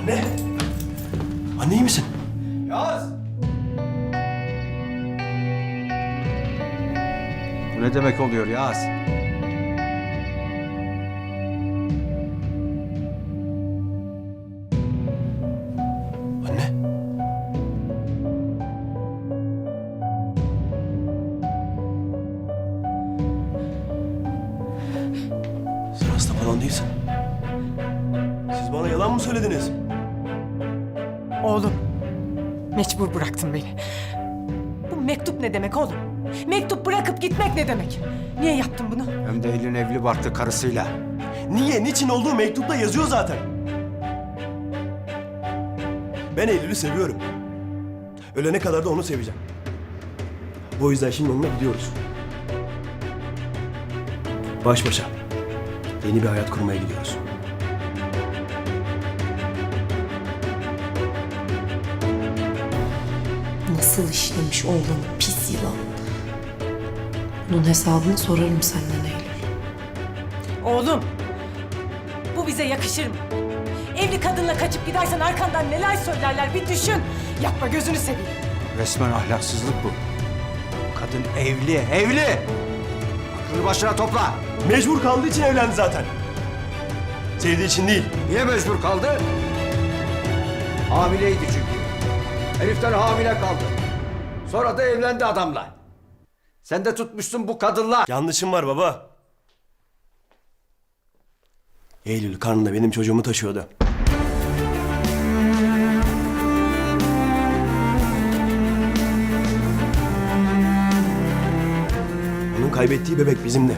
Anne. Anne iyi misin? Yaz! Bu ne demek oluyor Yaz? Anne. Sen hasta falan değilsin. Bana yalan mı söylediniz? Oğlum, mecbur bıraktın beni. Bu mektup ne demek oğlum? Mektup bırakıp gitmek ne demek? Niye yaptın bunu? Hem de elin evli barklı karısıyla. Niye, niçin olduğu mektupta yazıyor zaten. Ben Eylül'ü seviyorum. Ölene kadar da onu seveceğim. Bu yüzden şimdi onunla gidiyoruz. Baş başa. Yeni bir hayat kurmaya gidiyoruz. Nasıl işlemiş oğlanı pis yılan. Bunun hesabını sorarım senden Eylül. Oğlum, bu bize yakışır mı? Evli kadınla kaçıp gidersen arkandan neler söylerler bir düşün. Yapma gözünü seveyim. Resmen ahlaksızlık bu. Kadın evli, evli! Aklını başına topla. Mecbur kaldığı için evlendi zaten. Sevdiği için değil. Niye mecbur kaldı? Hamileydi çünkü. Heriften hamile kaldı. Sonra da evlendi adamla. Sen de tutmuşsun bu kadınla. Yanlışım var baba. Eylül karnında benim çocuğumu taşıyordu. Onun kaybettiği bebek bizim de.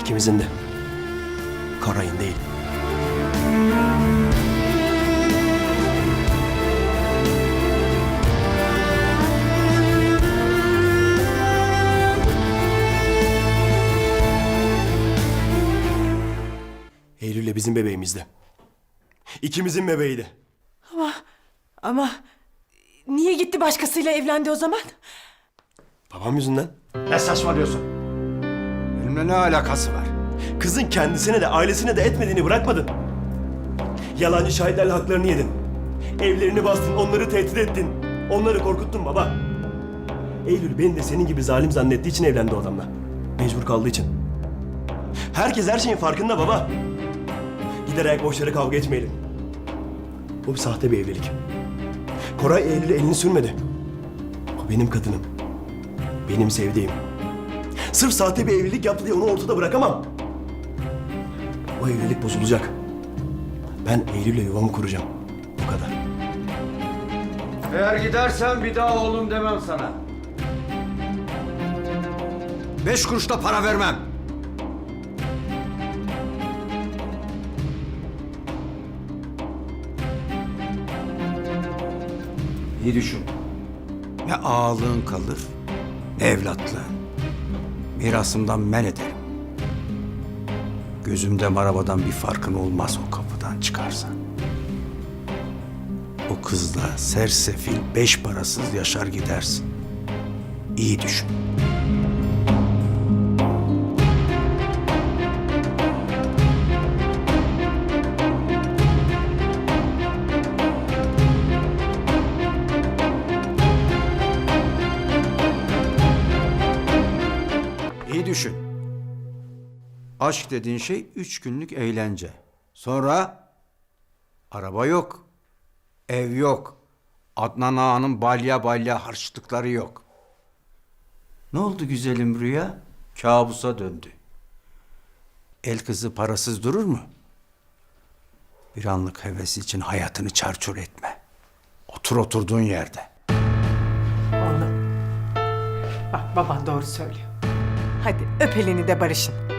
İkimizin de. Karayın değil. Bizim bebeğimizdi. İkimizin bebeğiydi. Ama niye gitti başkasıyla evlendi o zaman? Babam yüzünden. Ne saçmalıyorsun? Benimle ne alakası var? Kızın kendisine de ailesine de etmediğini bırakmadın. Yalancı şahitlerle haklarını yedin. Evlerini bastın, onları tehdit ettin. Onları korkuttun baba. Eylül beni de senin gibi zalim zannettiği için evlendi o adamla. Mecbur kaldığı için. Herkes her şeyin farkında baba. Gider ayak boşlara kavga etmeyelim. Bu bir sahte bir evlilik. Koray Eylül'e elini sürmedi. O benim kadınım. Benim sevdiğim. Sırf sahte bir evlilik yaptı diye onu ortada bırakamam. O evlilik bozulacak. Ben Eylül'le yuvamı kuracağım. Bu kadar. Eğer gidersen bir daha oğlum demem sana. Beş kuruş da para vermem. İyi düşün. Ne ağalığın kalır, ne evlatlığın. Mirasımdan men ederim. Gözümde marabadan bir farkın olmaz o kapıdan çıkarsan. O kızla sersefil beş parasız yaşar gidersin. İyi düşün. Aşk dediğin şey üç günlük eğlence. Sonra araba yok, ev yok, Adnan Ağa'nın balya balya harçlıkları yok. Ne oldu güzelim rüya? Kabusa döndü. El kızı parasız durur mu? Bir anlık hevesi için hayatını çarçur etme. Otur oturduğun yerde. Oğlum, bak baban doğru söylüyor. Hadi öp elini de barışın.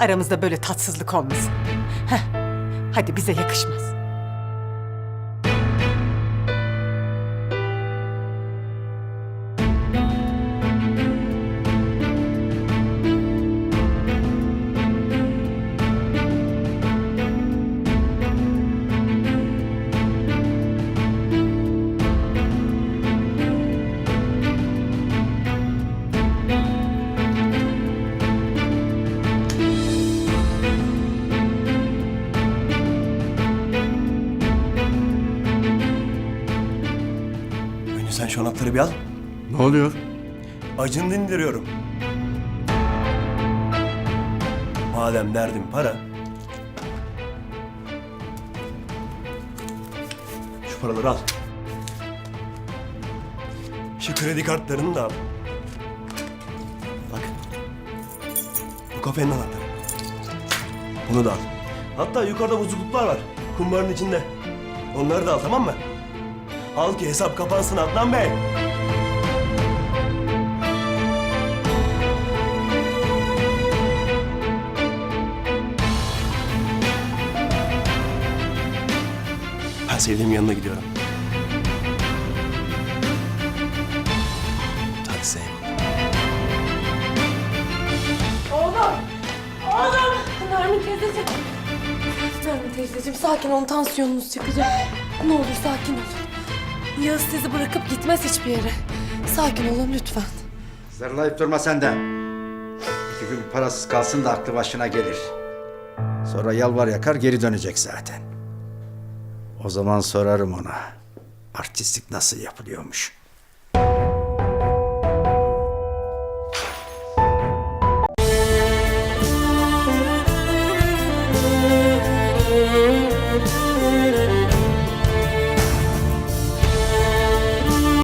Aramızda böyle tatsızlık olmasın. Heh, hadi bize yakışmaz. Anahtarı bir al. Ne oluyor? Acını dindiriyorum. Madem derdin para. Şu paraları al. Şu kredi kartlarını da al. Bak. Bu kafenin anahtarı. Bunu da al. Hatta yukarıda bozukluklar var. Kumbarın içinde. Onları da al tamam mı? Al ki hesap kapansın Adnan Bey. Ben sevdiğim yanına gidiyorum. Hadi Zeynep. Nermin teyzeciğim. Nermin teyzeciğim sakin olun tansiyonunuz çıkacak. Ne olur sakin olun. Yağız sizi bırakıp gitmez hiçbir yere. Sakin olun lütfen. Zırlayıp durma sen de. İki gün parasız kalsın da aklı başına gelir. Sonra yalvar yakar geri dönecek zaten. O zaman sorarım ona. Artistlik nasıl yapılıyormuş.